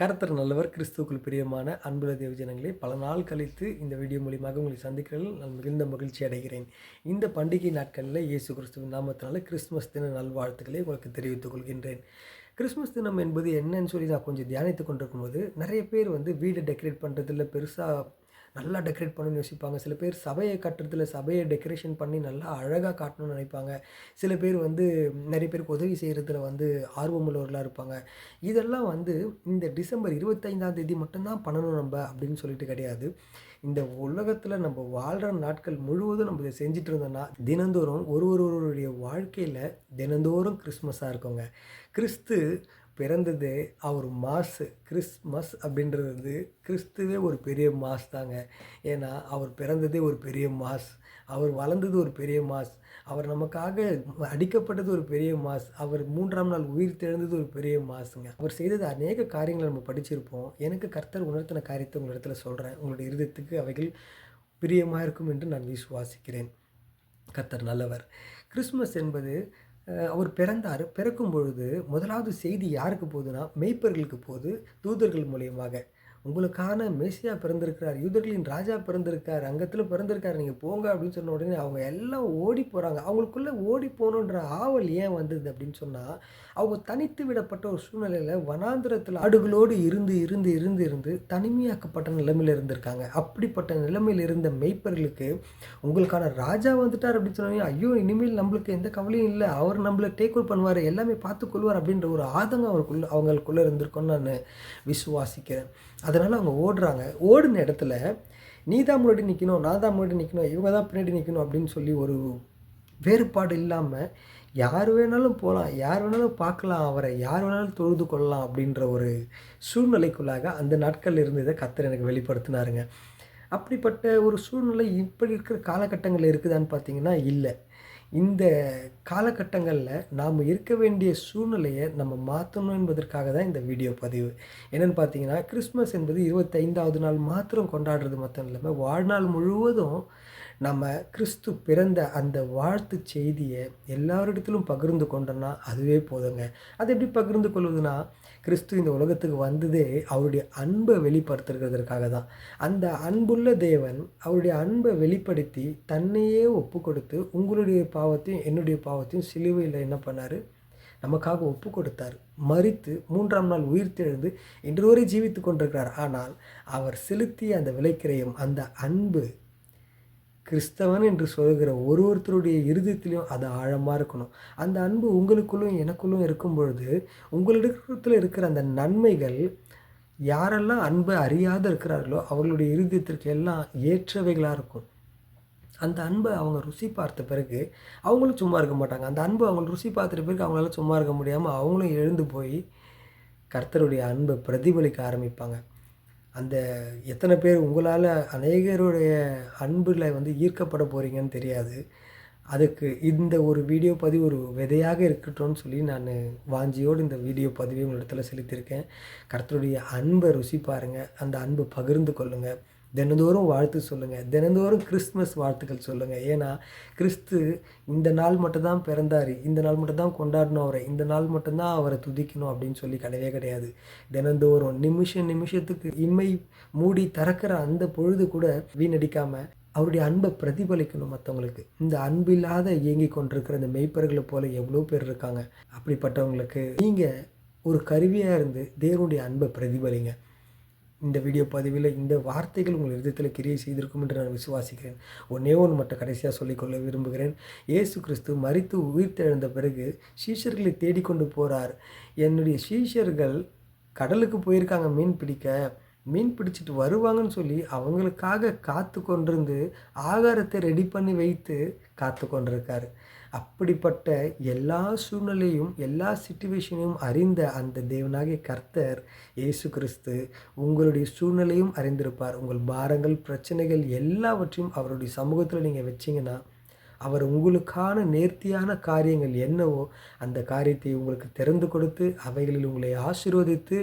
கருத்தர் நல்லவர் கிறிஸ்துவுக்குள் பிரியமான அன்புள்ள தேவஜனங்களே பல நாள் கழித்து இந்த வீடியோ மூலியமாக உங்களை சந்திக்கிறதில் நான் மிகுந்த மகிழ்ச்சி அடைகிறேன். இந்த பண்டிகை நாட்களில் இயேசு கிறிஸ்துவின் நாமத்தினால கிறிஸ்மஸ் தின நல்வாழ்த்துக்களை உங்களுக்கு தெரிவித்துக் கொள்கின்றேன். கிறிஸ்மஸ் தினம் என்பது என்னன்னு சொல்லி நான் கொஞ்சம் தியானித்து கொண்டிருக்கும்போது நிறைய பேர் வந்து வீடை டெக்கரேட் பண்ணுறதுல பெருசாக நல்லா டெக்கரேட் பண்ணணும்னு யோசிப்பாங்க. சில பேர் சபையை கட்டுறதுல சபையை டெக்கரேஷன் பண்ணி நல்லா அழகாக காட்டணும்னு நினைப்பாங்க. சில பேர் வந்து நிறைய பேருக்கு உதவி செய்கிறதுல வந்து ஆர்வமுள்ளவர்களாக இருப்பாங்க. இதெல்லாம் வந்து இந்த டிசம்பர் இருபத்தைந்தாம் தேதி மட்டும்தான் பண்ணணும் நம்ம அப்படின்னு சொல்லிட்டு கிடையாது. இந்த உலகத்தில் நம்ம வாழ்கிற நாட்கள் முழுவதும் நம்ம இதை செஞ்சுட்டு இருந்தோம்னா தினந்தோறும் ஒரு ஒருவருடைய வாழ்க்கையில் தினந்தோறும் கிறிஸ்மஸாக இருக்கோங்க. கிறிஸ்து பிறந்தது அவர் மாசு கிறிஸ்மஸ் அப்படின்றது வந்து கிறிஸ்துவே ஒரு பெரிய மாஸ் தாங்க. ஏன்னா அவர் பிறந்ததே ஒரு பெரிய மாஸ். அவர் வளர்ந்தது ஒரு பெரிய மாஸ். அவர் நமக்காக அடிக்கப்பட்டது ஒரு பெரிய மாஸ். அவர் மூன்றாம் நாள் உயிர் தெழுந்தது ஒரு பெரிய மாசுங்க. அவர் செய்தது அநேக காரியங்களை நம்ம படிச்சிருப்போம். எனக்கு கர்த்தர் உணர்த்தின காரியத்தை உங்கள் இடத்துல சொல்கிறேன் உங்களுடைய இருதயத்துக்கு அவைகள் பிரியமாக இருக்கும் என்று நான் விசுவாசிக்கிறேன். கர்த்தர் நல்லவர். கிறிஸ்மஸ் என்பது அவர் பிறந்தார். பிறக்கும் பொழுது முதலாவது செய்தி யாருக்கு போகுதுன்னா மெய்ப்பர்களுக்கு போகுது. தூதர்கள் மூலியமாக. உங்களுக்கான மேசியா பிறந்திருக்கிறார் யூதர்களின் ராஜா பிறந்திருக்கார் அங்கத்தில் பிறந்திருக்கார் நீங்கள் போங்க அப்படின்னு சொன்ன உடனே அவங்க எல்லாம் ஓடி போகிறாங்க அவங்களுக்குள்ளே ஓடி போகணுன்ற ஆவல் ஏன் வந்தது அப்படின்னு சொன்னால் அவங்க தனித்து விடப்பட்ட ஒரு சூழ்நிலையில் வனாந்திரத்தில் ஆடுகளோடு இருந்து இருந்து இருந்து இருந்து தனிமையாக்கப்பட்ட நிலைமையில் இருந்திருக்காங்க. அப்படிப்பட்ட நிலைமையில் இருந்த மெய்ப்பர்களுக்கு உங்களுக்கான ராஜா வந்துட்டார் அப்படின்னு சொன்னீங்க ஐயோ இனிமேல் நம்மளுக்கு எந்த கவலையும் இல்லை அவர் நம்மளை டேக் ஓவர் பண்ணுவார் எல்லாமே பார்த்துக்கொள்வார் அப்படின்ற ஒரு ஆதங்கம் அவருக்குள்ள அவங்களுக்குள்ளே இருந்திருக்கோன்னு நான் விசுவாசிக்கிறேன். அதனால் அவங்க ஓடுறாங்க. ஓடின இடத்துல நீ தான் முன்னாடி நிற்கணும் நான் தான் முன்னாடி நிற்கணும் இவங்க தான் பின்னாடி நிற்கணும் அப்படின்னு சொல்லி ஒரு வேறுபாடு இல்லாமல் யார் வேணாலும் போகலாம் யார் வேணாலும் பார்க்கலாம் அவரை யார் வேணாலும் தொழுது கொள்ளலாம் அப்படின்ற ஒரு சூழ்நிலைக்குள்ளாக அந்த நாட்கள் இருந்ததை கத்தர் எனக்கு வெளிப்படுத்தினாருங்க. அப்படிப்பட்ட ஒரு சூழ்நிலை இப்படி இருக்கிற காலகட்டங்களில் இருக்குதான்னு பார்த்தீங்கன்னா இல்லை. இந்த காலகட்டங்களில் நாம் இருக்க வேண்டிய சூழ்நிலையை நம்ம மாற்றணும் என்பதற்காக தான் இந்த வீடியோ பதிவு. என்னென்னு பார்த்தீங்கன்னா கிறிஸ்மஸ் என்பது இருபத்தைந்தாவது நாள் மாத்திரம் கொண்டாடுறது மட்டும் இல்லாமல் வாழ்நாள் முழுவதும் நம்ம கிறிஸ்து பிறந்த அந்த வாழ்த்து செய்தியை எல்லாரிடத்திலும் பகிர்ந்து கொண்டோன்னா அதுவே போதுங்க. அது எப்படி பகிர்ந்து கொள்வதுன்னா கிறிஸ்து இந்த உலகத்துக்கு வந்ததே அவருடைய அன்பை வெளிப்படுத்துறதுக்காக தான். அந்த அன்புள்ள தேவன் அவருடைய அன்பை வெளிப்படுத்தி தன்னையே ஒப்பு கொடுத்து உங்களுடைய பாவத்தையும் என்னுடைய பாவத்தையும் சிலுவையில் என்ன பண்ணார்? நமக்காக ஒப்பு கொடுத்தார். மறித்து மூன்றாம் நாள் உயிர்த்தெழுந்து இன்று வரை ஜீவித்து கொண்டிருக்கிறார். ஆனால் அவர் செலுத்திய அந்த விலைக்கிரயம் அந்த அன்பு கிறிஸ்தவன் என்று சொல்கிற ஒரு ஒருத்தருடைய இருதயத்திலையும் அது ஆழமாக இருக்கணும். அந்த அன்பு உங்களுக்குள்ளும் எனக்குள்ளும் இருக்கும் பொழுது உங்களிடத்தில் இருக்கிற அந்த நன்மைகள் யாரெல்லாம் அன்பை அறியாத இருக்கிறார்களோ அவர்களுடைய இருதயத்திற்கு எல்லாம் ஏற்றவைகளாக இருக்கும். அந்த அன்பை அவங்க ருசி பார்த்த பிறகு அவங்களும் சும்மா இருக்க மாட்டாங்க. அந்த அன்பு அவங்க ருசி பார்த்துட்ட பிறகு அவங்களால சும்மா இருக்க முடியாமல் அவங்களும் எழுந்து போய் கர்த்தருடைய அன்பை பிரதிபலிக்க ஆரம்பிப்பாங்க. அந்த எத்தனை பேர் உங்களால் அநேகருடைய அன்பில் வந்து ஈர்க்கப்பட போகிறீங்கன்னு தெரியாது. அதுக்கு இந்த ஒரு வீடியோ பதிவு ஒரு விதையாக இருக்கட்டும்னு சொல்லி நான் வாஞ்சியோடு இந்த வீடியோ பதிவை உங்களிடத்தில் செலுத்தியிருக்கேன். கர்த்தருடைய அன்பை ருசி பாருங்கள் அந்த அன்பை பகிர்ந்து கொள்ளுங்கள் தினந்தோறும் வாழ்த்து சொல்லுங்கள் தினந்தோறும் கிறிஸ்மஸ் வாழ்த்துக்கள் சொல்லுங்கள் ஏன்னா கிறிஸ்து இந்த நாள் மட்டும்தான் பிறந்தார். இந்த நாள் மட்டும்தான் கொண்டாடணும் அவரை. இந்த நாள் மட்டும்தான் அவரை துதிக்கணும் அப்படின்னு சொல்லி கிடையவே கிடையாது. தினந்தோறும் நிமிஷம் நிமிஷத்துக்கு இம்மை மூடி திறக்கிற அந்த பொழுது கூட வீணடிக்காமல் அவருடைய அன்பை பிரதிபலிக்கணும் மற்றவங்களுக்கு இந்த அன்பில்லாத இயங்கி கொண்டிருக்கிற இந்த மெய்ப்பர்களை போல எவ்வளோ பேர் இருக்காங்க. அப்படிப்பட்டவங்களுக்கு நீங்கள் ஒரு கருவியாக இருந்து தேவனுடைய அன்பை பிரதிபலிங்க. இந்த வீடியோ பதிவில் இந்த வார்த்தைகள் உங்கள் இதயத்தில் கிரியை செய்திருக்கும் என்று நான் விசுவாசிக்கிறேன். ஒன்னே ஒன்று மட்டும் கடைசியாக சொல்லிக்கொள்ள விரும்புகிறேன். இயேசு கிறிஸ்து மறித்து உயிர்த்தெழுந்த பிறகு சீஷர்களை தேடிக்கொண்டு போகிறார் என்னுடைய சீஷர்கள் கடலுக்கு போயிருக்காங்க மீன் பிடிக்க. மீன் பிடிச்சிட்டு வருவாங்கன்னு சொல்லி அவங்களுக்காக காத்து கொண்டிருந்து ஆகாரத்தை ரெடி பண்ணி வைத்து காத்து கொண்டிருக்காரு. அப்படிப்பட்ட எல்லா சூழ்நிலையும் எல்லா சுச்சுவேஷனையும் அறிந்த அந்த தேவனாகிய கர்த்தர் இயேசு கிறிஸ்து உங்களுடைய சூழ்நிலையும் அறிந்திருப்பார். உங்கள் பாரங்கள் பிரச்சனைகள் எல்லாவற்றையும் அவருடைய சமூகத்தில் நீங்கள் வச்சிங்கன்னா அவர் உங்களுக்கான நேர்த்தியான காரியங்கள் என்னவோ அந்த காரியத்தை உங்களுக்கு திறந்து கொடுத்து அவைகளில் உங்களை ஆசீர்வதித்து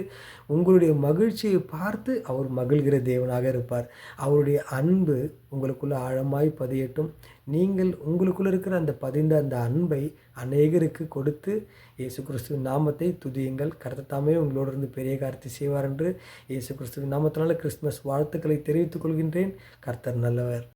உங்களுடைய மகிழ்ச்சியை பார்த்து அவர் மகிழ்கிற தேவனாக இருப்பார். அவருடைய அன்பு உங்களுக்குள்ளே ஆழமாய் பதியட்டும். நீங்கள் உங்களுக்குள்ளே இருக்கிற அந்த பதிந்த அந்த அன்பை அநேகருக்கு கொடுத்து இயேசு கிறிஸ்துவின் நாமத்தை துதியுங்கள். கருத்தாமே உங்களோடு இருந்து பெரிய காரியத்தை செய்வார் என்று இயேசு கிறிஸ்துவின் நாமத்தினால கிறிஸ்துமஸ் வாழ்த்துக்களை தெரிவித்துக் கொள்கின்றேன். கர்த்தர் நல்லவர்.